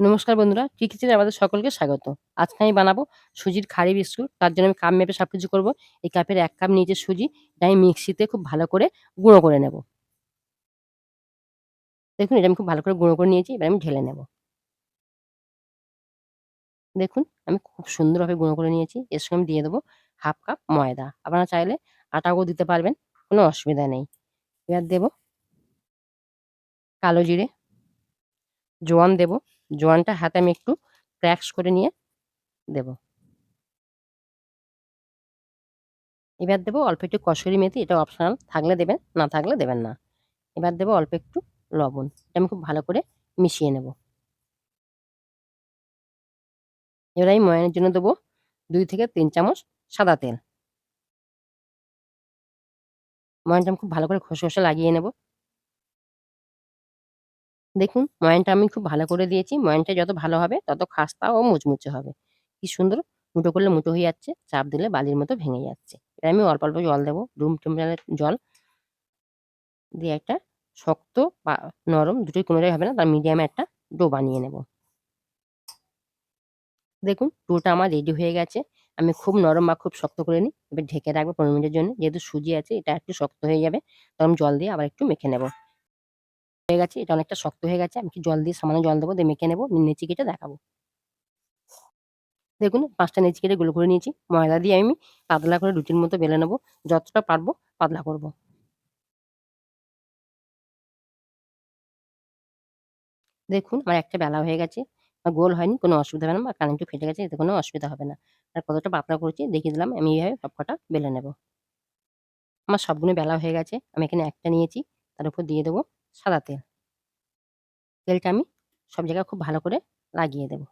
নমস্কার বন্ধুরা কি কিচেনে আমাদের সকলকে স্বাগত। আজকে আমি বানাবো সুজির খাড়ি বিস্কুট, তার জন্য আমি কাপ মেপে সব কিছু করব। এই কাপের এক কাপ নিচে সুজি, এটা আমি মিক্সিতে খুব ভালো করে গুঁড়ো করে নেব। দেখুন, এটা আমি খুব ভালো করে গুঁড়ো করে নিয়েছি, এবার আমি ঢেলে নেব। দেখুন, আমি খুব সুন্দরভাবে গুঁড়ো করে নিয়েছি, এর সঙ্গে আমি দিয়ে দেবো হাফ কাপ ময়দা। আপনারা চাইলে আটাও দিতে পারবেন, কোনো অসুবিধা নেই। এবার দেব কালো জিরে, জোয়ান দেব। জোয়ানটা হাতে আমি একটু ক্র্যাক্স করে নিয়ে দেব। এবার দেবো অল্প একটু কসুরি মেথি, এটা অপশনাল থাকলে দেবেন, না থাকলে দেবেন না। এবার দেবো অল্প একটু লবণ, এটা আমি খুব ভালো করে মিশিয়ে নেব। এবার আমি ময়ানের জন্য দেবো দুই থেকে তিন চামচ সাদা তেল। ময়ানটা আমি খুব ভালো করে খসে খসে লাগিয়ে নেব। দেখুন, ময়ানটা আমি খুব ভালো করে দিয়েছি। ময়ানটা যত ভালো হবে, তত খাস্তা ও মুচমুচে হবে। কি সুন্দর মুটো করলে মুটো হয়ে যাচ্ছে, চাপ দিলে বালির মতো ভেঙে যাচ্ছে। এটা আমি অল্প অল্প জল দেবো, রুম টেম্পারেচারের জল। দিয়ে একটা শক্ত বা নরম, দুটোই কোনোটাই হবে না, তার মিডিয়ামে একটা ডো বানিয়ে নেব। দেখুন, ডোটা আমার রেডি হয়ে গেছে। আমি খুব নরম বা খুব শক্ত করে নিই। এবার ঢেকে রাখব পনেরো মিনিটের জন্য। যেহেতু সুজি আছে, এটা একটু শক্ত হয়ে যাবে তখন জল দিয়ে আবার একটু মেখে নেব। হয়ে গেছে, এটা অনেকটা শক্ত হয়ে গেছে, আমি কি জল দিয়ে সামান্য জল দেবো, দিয়ে মেখে নেব নেচি কেটে দেখাবো। দেখুন, পাঁচটা নেচি কেটে গুলো করে নিয়েছি, ময়দা দিয়ে আমি পাতলা করে রুটির মতো বেলে নেব, যতটা পারব পাতলা করব। দেখুন, আমার একটা বেলা হয়ে গেছে গোল হয়নি, কোনো অসুবিধা হবে না বা কারেন্টও ফেটে গেছে, এতে কোনো অসুবিধা হবে না। আর কতটা পাতলা করেছি, দেখিয়ে দিলাম, আমি এইভাবে সবকটা বেলে নেব। আমার সবগুলো বেলা হয়ে গেছে, আমি এখানে একটা নিয়েছি, তার উপর দিয়ে দেবো। সাদা তেল তেলটা আমি সব জায়গায় খুব ভালো করে লাগিয়ে দেবো।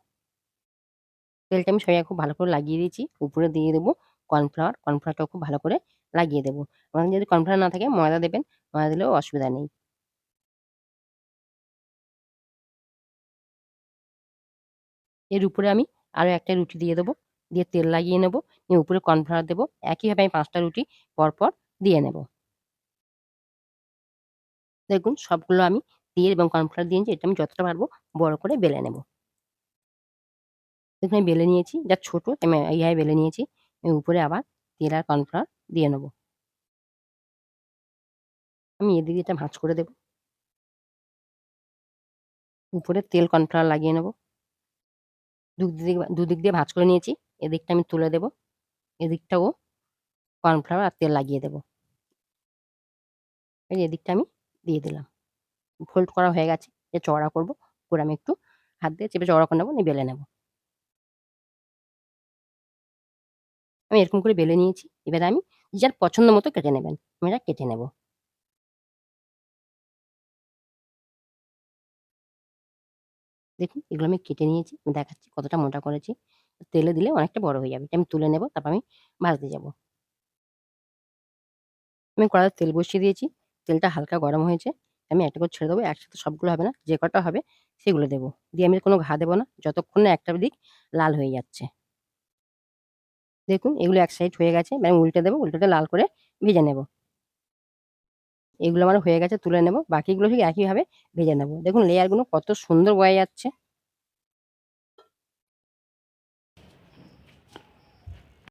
তেলটা আমি সব জায়গায় খুব ভালো করে লাগিয়ে দিয়েছি। উপরে দিয়ে দেবো কর্নফ্লাওয়ার। কর্নফ্লাওয়ারটাও খুব ভালো করে লাগিয়ে দেবো। আপনাদের যদি কর্নফ্লাওয়ার না থাকে, ময়দা দেবেন। ময়দা দিলেও অসুবিধা নেই। এর উপরে আমি আরও একটা রুটি দিয়ে দেবো। দিয়ে তেল লাগিয়ে নেব। নিয়ে উপরে কর্নফ্লাওয়ার দেবো। একইভাবে আমি পাঁচটা রুটি পরপর দিয়ে নেব। দেখুন সবগুলো আমি তেল এবং কর্নফ্লাওয়ার দিয়েছি এটা আমি যতটা পারব বড় করে বেলে নেব। দেখুন আমি বেলে নিয়েছি, যা ছোট আমি এইভাবে বেলে নিয়েছি, আমি উপরে আবার তেল আর কর্নফ্লাওয়ার দিয়ে নেব। আমি এদিকে এটা ভাঁজ করে দেব। উপরে তেল, কর্নফ্লাওয়ার লাগিয়ে নেব। দুদিক দুদিক দিয়ে ভাঁজ করে নিয়েছি, এদিকটা আমি তুলে দেব, এদিকটাও কর্নফ্লাওয়ার আর তেল লাগিয়ে দেব। এদিকটা আমি দিয়ে দিলাম। ফোল্ড করা হয়ে গেছে। যে চড়া করব। করে আমি একটু হাত দিয়ে চেপে চড়া করে নেব, নিয়ে বেলে নেব। আমি এরকম করে বেলে নিয়েছি। এবারে আমি যার পছন্দ মতো কেটে নেবেন। আমি এটা কেটে নেব। দেখুন, এগুলো আমি কেটে নিয়েছি। আমি দেখাচ্ছি কতটা মোটা করেছি। তেলে দিলে অনেকটা বড় হয়ে যাবে। আমি তুলে নেব, তারপর আমি ভাজতে যাব। আমি কড়াতে তেল বসিয়ে দিয়েছি। তেলটা হালকা গরম হয়েছে, আমি একটা করে ছেড়ে দেবো, একসাথে সবগুলো হবে না, যে কটা হবে সেগুলো দেবো। দিয়ে আমি কোনো ঘা দেবো না, যতক্ষণ না একটা দিক লাল হয়ে যাচ্ছে। দেখুন, এগুলো এক সাইড হয়ে গেছে, আমি উল্টে দেবো, উল্টেটা লাল করে ভেজে নেব। এগুলো আমার হয়ে গেছে, তুলে নেব, বাকিগুলো ঠিক একইভাবে ভেজে নেব। দেখুন লেয়ারগুলো কত সুন্দর বয়ে যাচ্ছে।